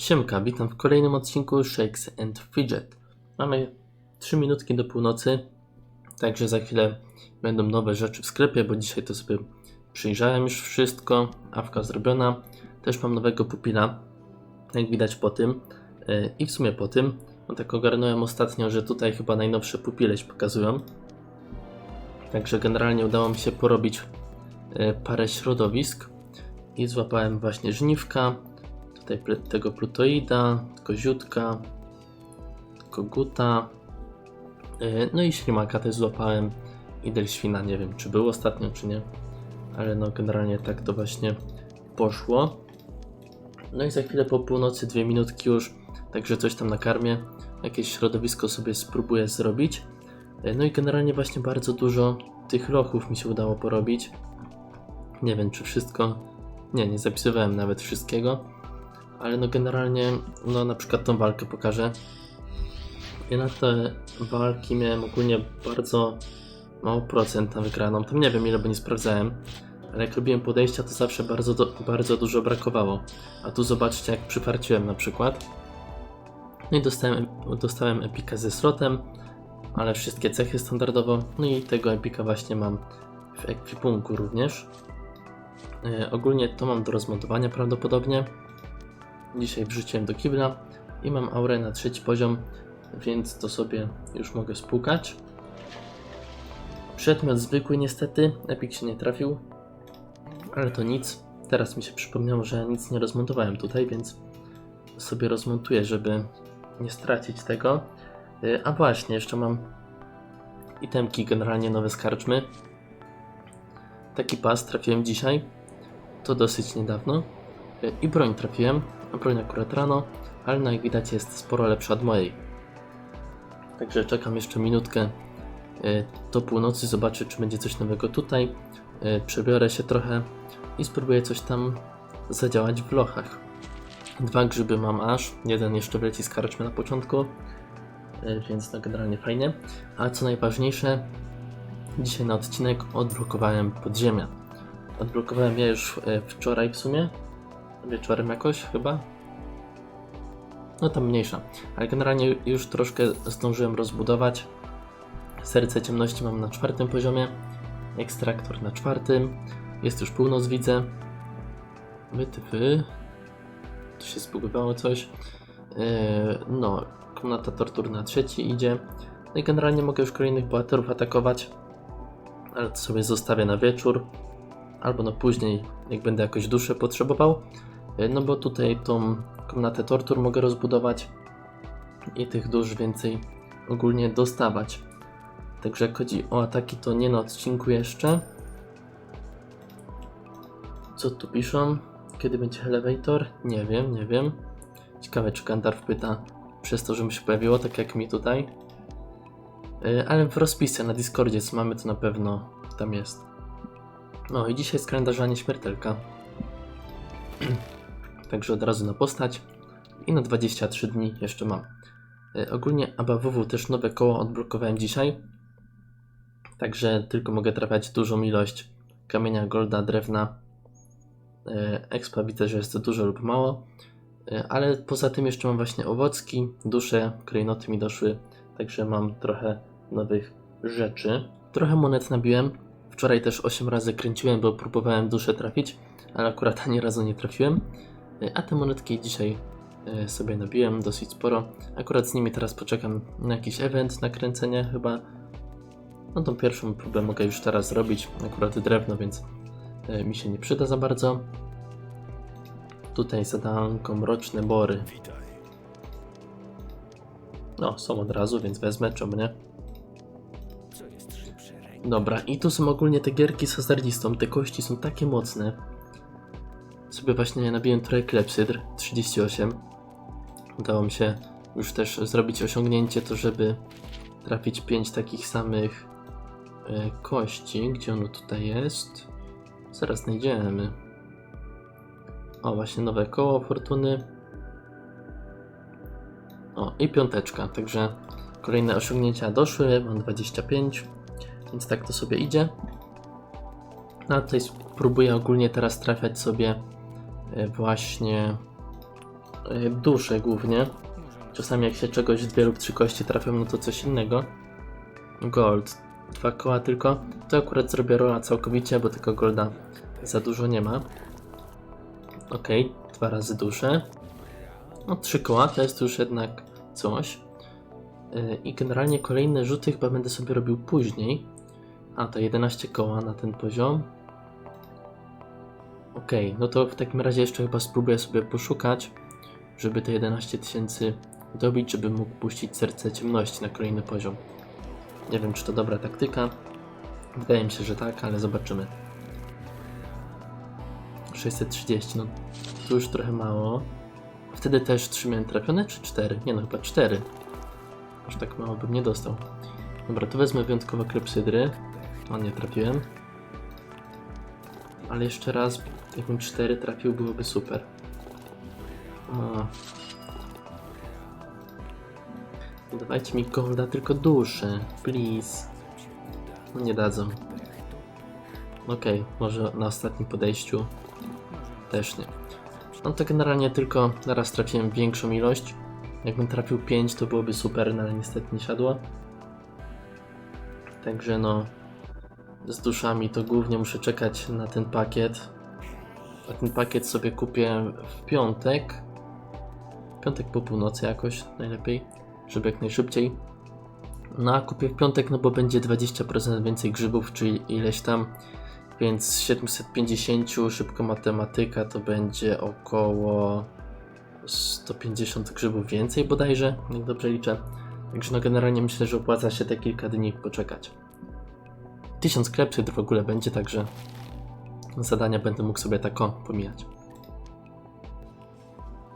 Siemka, witam w kolejnym odcinku Shakes and Fidget. Mamy 3 minutki do północy, także za chwilę będą nowe rzeczy w sklepie, bo dzisiaj to sobie przyjrzałem już wszystko, awka zrobiona. Też mam nowego pupila, jak widać po tym yy, i w sumie po tym. No tak ogarnąłem ostatnio, że tutaj chyba najnowsze pupile się pokazują. Także generalnie udało mi się porobić yy, parę środowisk i złapałem właśnie żniwka, tego plutoida, koziutka, koguta, yy, no i ślimaka też złapałem i delświna, nie wiem czy był ostatnio czy nie, ale no generalnie tak to właśnie poszło. No i za chwilę po północy, dwie minutki już, także coś tam nakarmię, jakieś środowisko sobie spróbuję zrobić. Yy, No i generalnie właśnie bardzo dużo tych lochów mi się udało porobić. Nie wiem czy wszystko, nie, nie zapisywałem nawet wszystkiego, ale no generalnie, no na przykład tą walkę pokażę. Ja na te walki miałem ogólnie bardzo mało procent na wygraną. Tam nie wiem ile, bo nie sprawdzałem. Ale jak robiłem podejścia, to zawsze bardzo, do, bardzo dużo brakowało. A tu zobaczcie, jak przyfarciłem na przykład. No i dostałem, dostałem epika ze slotem, ale wszystkie cechy standardowo. No i tego epika właśnie mam w ekwipunku również. E, ogólnie to mam do rozmontowania prawdopodobnie. Dzisiaj wrzuciłem do kibla i mam aurę na trzeci poziom, więc to sobie już mogę spłukać. Przedmiot zwykły niestety, Epic się nie trafił, ale to nic. Teraz mi się przypomniało, że nic nie rozmontowałem tutaj, więc sobie rozmontuję, żeby nie stracić tego. Y, A właśnie, jeszcze mam itemki generalnie nowe z karczmy. Taki pas trafiłem dzisiaj, to dosyć niedawno. Y, I broń trafiłem, broń akurat rano, ale no jak widać jest sporo lepsza od mojej. Także czekam jeszcze minutkę y, do północy, zobaczę czy będzie coś nowego tutaj. Y, Przebiorę się trochę i spróbuję coś tam zadziałać w lochach. Dwa grzyby mam aż, jeden jeszcze wleci z karczmy na początku, y, więc to generalnie fajnie. A co najważniejsze, dzisiaj na odcinek odblokowałem podziemia. Odblokowałem je już wczoraj w sumie, wieczorem jakoś chyba. No tam mniejsza, ale generalnie już troszkę zdążyłem rozbudować. Serce ciemności mam na czwartym poziomie, ekstraktor na czwartym, jest już północ widzę. Wytyfy. Tu się zbugowało coś. Yy, no, komnata tortur na trzeci idzie. No i generalnie mogę już kolejnych bohaterów atakować, ale to sobie zostawię na wieczór. Albo no później, jak będę jakoś duszę potrzebował. Yy, No bo tutaj tą komnatę tortur mogę rozbudować i tych dusz więcej ogólnie dostawać. Także jak chodzi o ataki, to nie na odcinku jeszcze. Co tu piszą? Kiedy będzie elevator? Nie wiem, nie wiem. Ciekawe, czy Gandalf pyta przez to, że mi się pojawiło, tak jak mi tutaj. Yy, ale w rozpisie na Discordzie, co mamy, to na pewno tam jest. No i dzisiaj jest kalendarza nieśmiertelka. Także od razu na postać. I na 23 dni jeszcze mam. Yy, ogólnie ABWW też nowe koło odblokowałem dzisiaj. Także tylko mogę trafiać dużą ilość kamienia, golda, drewna. E, Expa widzę, że jest to dużo lub mało. E, Ale poza tym jeszcze mam właśnie owocki, dusze, klejnoty mi doszły. Także mam trochę nowych rzeczy. Trochę monet nabiłem. Wczoraj też 8 razy kręciłem, bo próbowałem duszę trafić, ale akurat ani razu nie trafiłem. E, A te monetki dzisiaj e, sobie nabiłem dosyć sporo. Akurat z nimi teraz poczekam na jakiś event, na kręcenie chyba. No tą pierwszą próbę mogę już teraz zrobić. Akurat drewno, więc e, mi się nie przyda za bardzo. Tutaj zadanko mroczne bory. No, są od razu, więc wezmę, czemu nie? Dobra, i tu są ogólnie te gierki z hazardzistą. Te kości są takie mocne. Sobie właśnie nabiłem trochę klepsydr 38. Udało mi się już też zrobić osiągnięcie, to żeby trafić 5 takich samych e, kości. Gdzie ono tutaj jest? Zaraz znajdziemy. O, właśnie nowe koło fortuny. O, i piąteczka, także kolejne osiągnięcia doszły, mam 25, więc tak to sobie idzie. No a tutaj spróbuję ogólnie teraz trafiać sobie właśnie y, dusze głównie. Czasami jak się czegoś dwie lub trzy kości trafią, no to coś innego. Gold. Dwa koła tylko. To akurat zrobię rola całkowicie, bo tego golda za dużo nie ma. Ok, dwa razy duże. No trzy koła to jest już jednak coś. Yy, I generalnie kolejne rzuty chyba będę sobie robił później. A to 11 koła na ten poziom. Ok, no to w takim razie jeszcze chyba spróbuję sobie poszukać, żeby te 11 tysięcy dobić, żeby mógł puścić serce ciemności na kolejny poziom. Nie wiem, czy to dobra taktyka. Wydaje mi się, że tak, ale zobaczymy. 630, no to już trochę mało. Wtedy też 3 miałem trafione, czy 4? Nie no, chyba 4. Aż tak mało bym nie dostał. Dobra, to wezmę wyjątkowo klepsydry. O, nie trafiłem. Ale jeszcze raz, jakbym 4 trafił, byłoby super. O. Dawajcie mi golda, tylko duszę. Please. No nie dadzą. Okej, może na ostatnim podejściu też nie. No to generalnie tylko naraz trafiłem większą ilość. Jakbym trafił 5 to byłoby super, no ale niestety nie siadło. Także no z duszami to głównie muszę czekać na ten pakiet. A ten pakiet sobie kupię w piątek. Piątek po północy jakoś najlepiej, żeby jak najszybciej. No a kupię w piątek, no bo będzie 20% więcej grzybów, czyli ileś tam. Więc z 750 szybko matematyka to będzie około 150 grzybów więcej bodajże, jak dobrze liczę. Także no generalnie myślę, że opłaca się te kilka dni poczekać. 1000 klepsyd w ogóle będzie, także zadania będę mógł sobie tak o pomijać.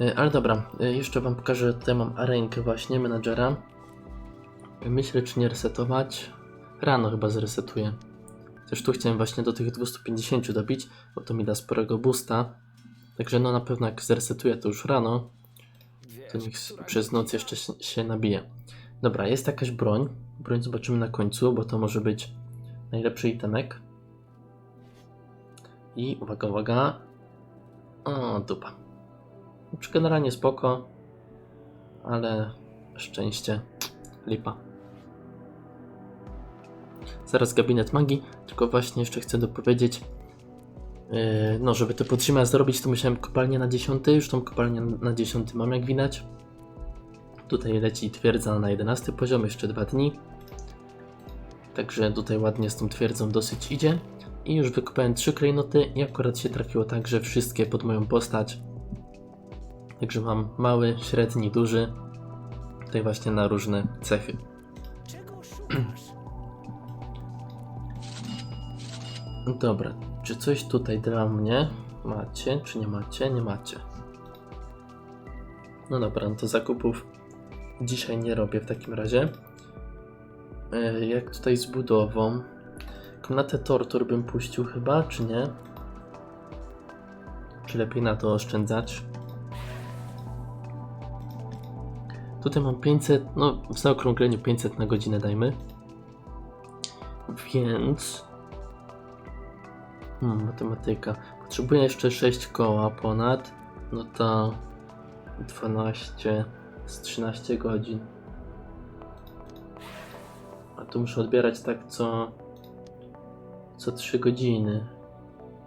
E, Ale dobra, e, jeszcze wam pokażę, tutaj mam arenkę właśnie, menadżera. E, Myślę, czy nie resetować. Rano chyba zresetuję. Też tu chciałem właśnie do tych 250 dobić, bo to mi da sporego boosta. Także no na pewno jak zresetuję to już rano, to niech przez noc jeszcze się, się nabije. Dobra, jest jakaś broń. Broń zobaczymy na końcu, bo to może być najlepszy itemek. I uwaga, uwaga. O, dupa. Znaczy generalnie spoko, ale szczęście lipa. Zaraz gabinet magii, tylko właśnie jeszcze chcę dopowiedzieć, yy, no żeby te podziemia zrobić, to musiałem kopalnię na 10, już tą kopalnię na 10 mam jak widać. Tutaj leci twierdza na 11 poziom, jeszcze dwa dni. Także tutaj ładnie z tą twierdzą dosyć idzie. I już wykopałem trzy klejnoty i akurat się trafiło tak, że wszystkie pod moją postać. Także mam mały, średni, duży. Tutaj właśnie na różne cechy. Dobra, czy coś tutaj dla mnie macie, czy nie macie? Nie macie. No dobra, no to zakupów dzisiaj nie robię w takim razie. E, Jak tutaj z budową? Komnatę tortur bym puścił chyba, czy nie? Czy lepiej na to oszczędzać? Tutaj mam 500, no w zaokrągleniu 500 na godzinę dajmy. Więc... Hmm, matematyka. Potrzebuję jeszcze 6 koła ponad. No to 12 z 13 godzin. A tu muszę odbierać tak co. co 3 godziny.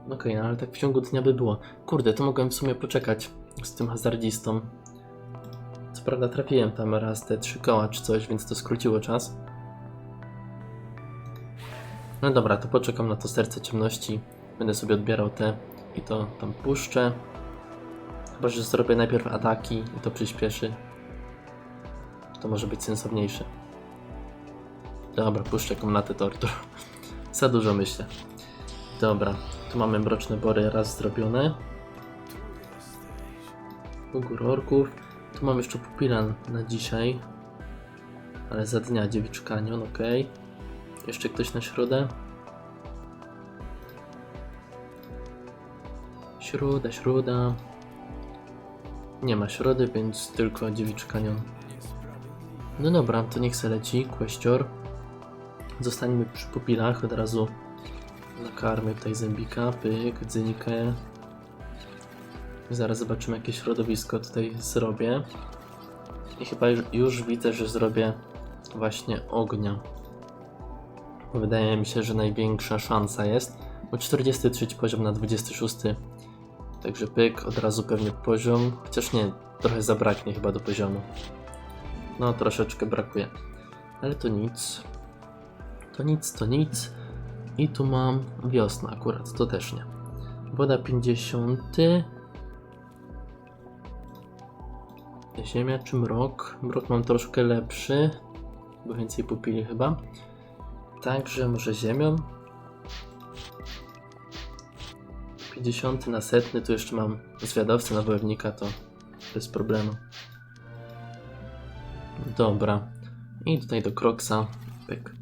Okej, no ale tak w ciągu dnia by było. Kurde, to mogłem w sumie poczekać z tym hazardzistą. Co prawda trafiłem tam raz te 3 koła czy coś, więc to skróciło czas. No dobra, to poczekam na to serce ciemności. Będę sobie odbierał te i to tam puszczę. Chyba, że zrobię najpierw ataki i to przyspieszy. To może być sensowniejsze. Dobra, puszczę komnatę tortur. Za dużo myślę. Dobra, tu mamy mroczne bory raz zrobione. Ugór orków. Tu mam jeszcze pupilan na dzisiaj. Ale za dnia dziewicz kanion, ok. Jeszcze ktoś na środę. Środa, środa. Nie ma środy, więc tylko dziewicz kanion. No dobra, to niech se leci, kwestior. Zostańmy przy pupilach, od razu nakarmy tutaj zębika, pyk, dzynikę. Zaraz zobaczymy, jakie środowisko tutaj zrobię. I chyba już, widzę, że zrobię właśnie ognia. Wydaje mi się, że największa szansa jest. Bo 43 poziom na 26. Także pyk, od razu pewnie poziom. Chociaż nie, trochę zabraknie chyba do poziomu. No, troszeczkę brakuje. Ale to nic. To nic, to nic. I tu mam wiosnę akurat, to też nie. Woda 50. Ziemia czy mrok? Mrok mam troszkę lepszy, bo więcej pupili chyba. Także może ziemią. 50 na setny, tu jeszcze mam zwiadowcę na wojownika, to bez problemu. Dobra. I tutaj do Kroksa. Pyk.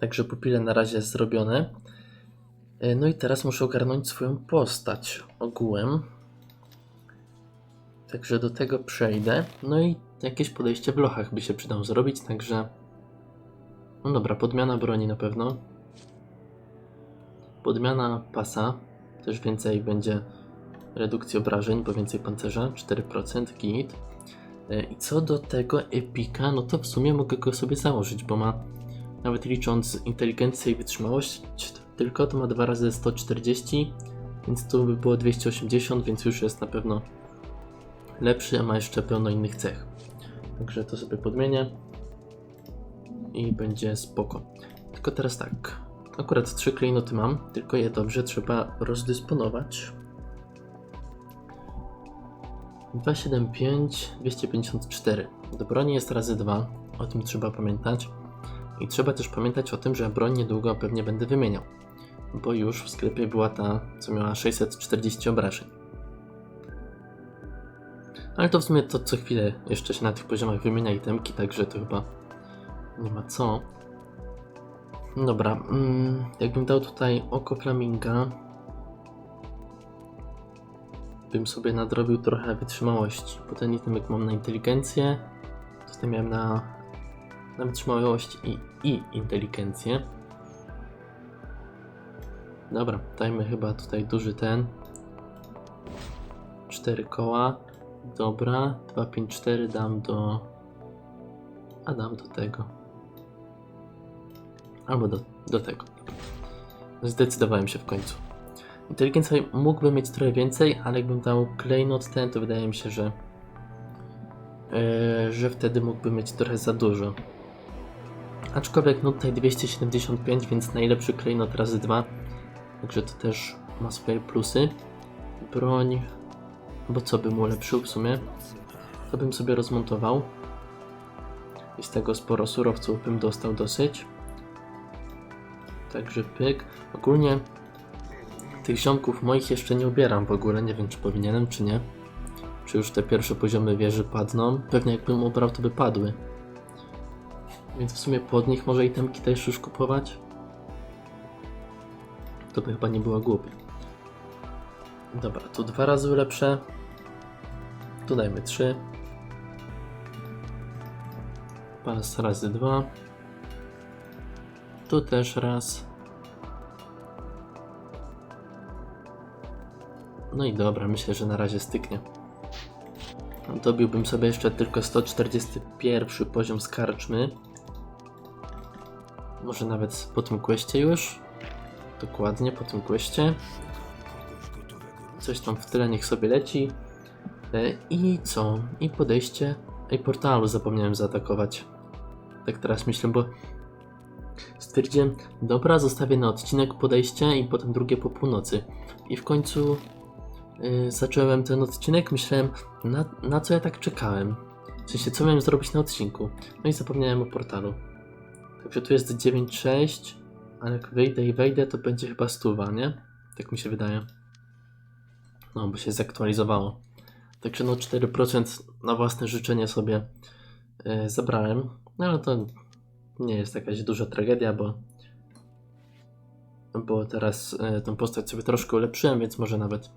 Także pupile na razie zrobione. E, No i teraz muszę ogarnąć swoją postać ogółem. Także do tego przejdę. No i jakieś podejście w lochach by się przydało zrobić, także... No dobra, podmiana broni na pewno. Podmiana pasa. Też więcej będzie redukcji obrażeń, bo więcej pancerza. 4% git. E, I co do tego epika, no to w sumie mogę go sobie założyć, bo ma nawet licząc inteligencję i wytrzymałość, tylko to ma 2 razy 140, więc tu by było 280, więc już jest na pewno lepszy, a ma jeszcze pełno innych cech. Także to sobie podmienię i będzie spoko. Tylko teraz tak, akurat trzy klejnoty mam, tylko je dobrze trzeba rozdysponować. 275, 254. Do broni jest razy 2, o tym trzeba pamiętać. I trzeba też pamiętać o tym, że broń niedługo pewnie będę wymieniał. Bo już w sklepie była ta, co miała 640 obrażeń. Ale to w sumie to co chwilę jeszcze się na tych poziomach wymienia itemki, także to chyba nie ma co. Dobra, mm, jakbym dał tutaj oko flaminga, bym sobie nadrobił trochę wytrzymałości, bo ten itemek mam na inteligencję, tutaj miałem na, na wytrzymałość i, i inteligencję. Dobra, dajmy chyba tutaj duży ten. 4 koła. Dobra, 2, 5, 4 dam do. A dam do tego. Albo do, do tego. Zdecydowałem się w końcu. Inteligencja mógłbym mieć trochę więcej, ale jakbym dał klejnot ten, to wydaje mi się, że. Yy, że wtedy mógłbym mieć trochę za dużo. Aczkolwiek no tutaj 275, więc najlepszy klejnot razy 2. Także to też ma swoje plusy. Broń. Bo co bym ulepszył w sumie? To bym sobie rozmontował. I z tego sporo surowców bym dostał dosyć. Także pyk. Ogólnie tych ziomków moich jeszcze nie ubieram w ogóle. Nie wiem czy powinienem czy nie. Czy już te pierwsze poziomy wieży padną. Pewnie jakbym ubrał to by padły. Więc w sumie pod nich może itemki też już kupować. To by chyba nie było głupie. Dobra, tu dwa razy ulepszę. Tu dajmy trzy. Pas razy dwa. Tu też raz. No i dobra, myślę, że na razie styknie. Dobiłbym sobie jeszcze tylko 141 poziom z karczmy. Może nawet po tym questie już. Dokładnie po tym questie. Coś tam w tyle niech sobie leci. E, I co? I podejście. Ej, portalu zapomniałem zaatakować. Tak teraz myślę, bo stwierdziłem, dobra, zostawię na odcinek podejście i potem drugie po północy. I w końcu yy, zacząłem ten odcinek, myślałem, na, na co ja tak czekałem. W sensie, co miałem zrobić na odcinku. No i zapomniałem o portalu. Także tu jest 9.6, ale jak wyjdę i wejdę, to będzie chyba stuwa, nie? Tak mi się wydaje. No, bo się zaktualizowało. Także no 4% na własne życzenie sobie e, zabrałem. No ale to nie jest jakaś duża tragedia, bo bo teraz e, tą postać sobie troszkę ulepszyłem, więc może nawet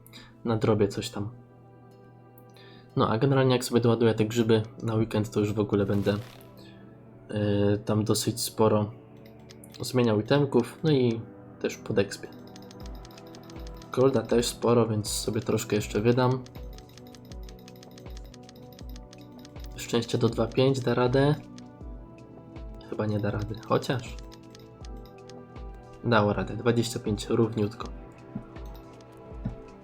nadrobię coś tam. No a generalnie jak sobie doładuję te grzyby na weekend, to już w ogóle będę tam dosyć sporo zmieniał itemków, no i też pod expie. Golda też sporo, więc sobie troszkę jeszcze wydam. Szczęście do 2.5 da radę. Chyba nie da rady, chociaż. Dało radę, 25 równiutko.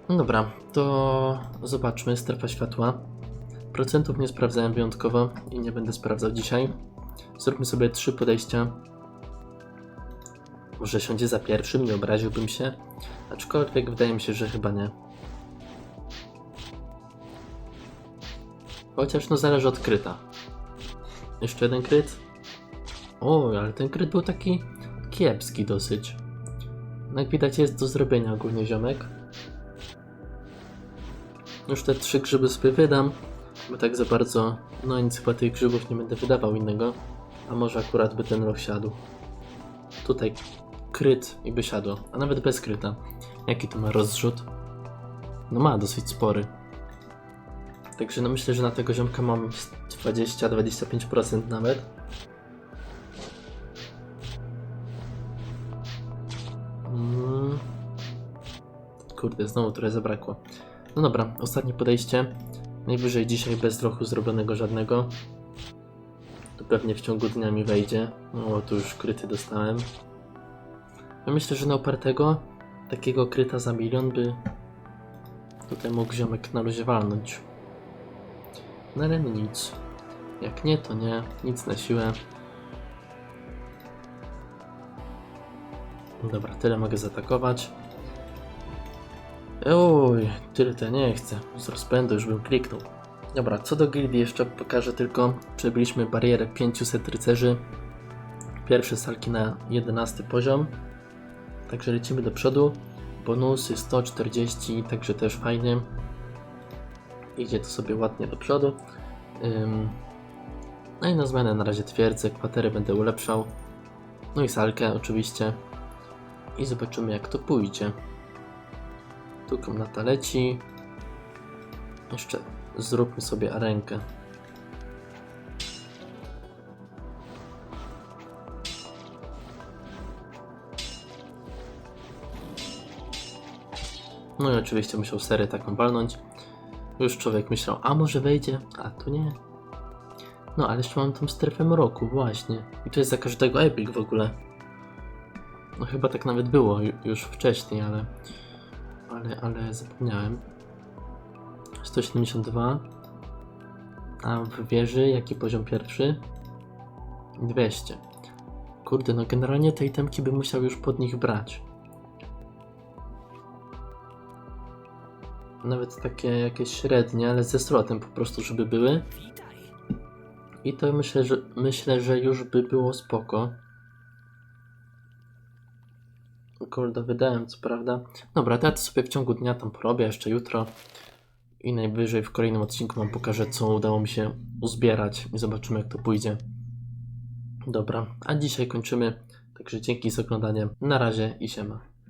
No dobra, to zobaczmy strefa światła. Procentów nie sprawdzałem wyjątkowo i nie będę sprawdzał dzisiaj. Zróbmy sobie trzy podejścia. Może siądzie za pierwszym, nie obraziłbym się. Aczkolwiek wydaje mi się, że chyba nie. Chociaż no zależy od kryta. Jeszcze jeden kryt. O, ale ten kryt był taki kiepski dosyć. No jak widać jest do zrobienia ogólnie ziomek. Już te trzy grzyby sobie wydam, bo tak za bardzo, no nic chyba tych grzybów nie będę wydawał innego. A może akurat by ten rok siadł. Tutaj kryt i by siadło, a nawet bez kryta. Jaki to ma rozrzut? No ma dosyć spory. Także no myślę, że na tego ziomka mam 20-25% nawet. Mm. Kurde, znowu trochę zabrakło. No dobra, ostatnie podejście. Najwyżej dzisiaj bez trochu zrobionego żadnego. To pewnie w ciągu dnia mi wejdzie. No, tu już kryty dostałem. Ja myślę, że na opartego takiego kryta za milion by tutaj mógł ziomek na luzie walnąć. No ale nic. Jak nie, to nie. Nic na siłę. Dobra, tyle mogę zaatakować. Oj, tyle to nie chcę. Z rozpędu już bym kliknął. Dobra, co do gildii jeszcze pokażę tylko. Przebyliśmy barierę 500 rycerzy. Pierwsze salki na 11 poziom. Także lecimy do przodu. Bonusy 140, także też fajnie. Idzie to sobie ładnie do przodu. No i na zmianę na razie twierdzę, kwatery będę ulepszał. No i salkę oczywiście. I zobaczymy jak to pójdzie. Tu komnata leci. Jeszcze zróbmy sobie arenkę. No i oczywiście musiał serię taką walnąć. Już człowiek myślał, a może wejdzie, a tu nie. No ale jeszcze mam tą strefę mroku, właśnie. I to jest za każdego epic w ogóle. No chyba tak nawet było ju- już wcześniej, ale... Ale, ale zapomniałem. 172. A w wieży jaki poziom pierwszy? 200. Kurde, no generalnie te itemki bym musiał już pod nich brać. Nawet takie jakieś średnie, ale ze slotem po prostu, żeby były. I to myślę, że myślę, że już by było spoko. Kurde, wydałem, co prawda. Dobra, to ja to sobie w ciągu dnia tam porobię, jeszcze jutro. I najwyżej w kolejnym odcinku Wam pokażę, co udało mi się uzbierać i zobaczymy, jak to pójdzie. Dobra, a dzisiaj kończymy. Także dzięki za oglądanie. Na razie i siema.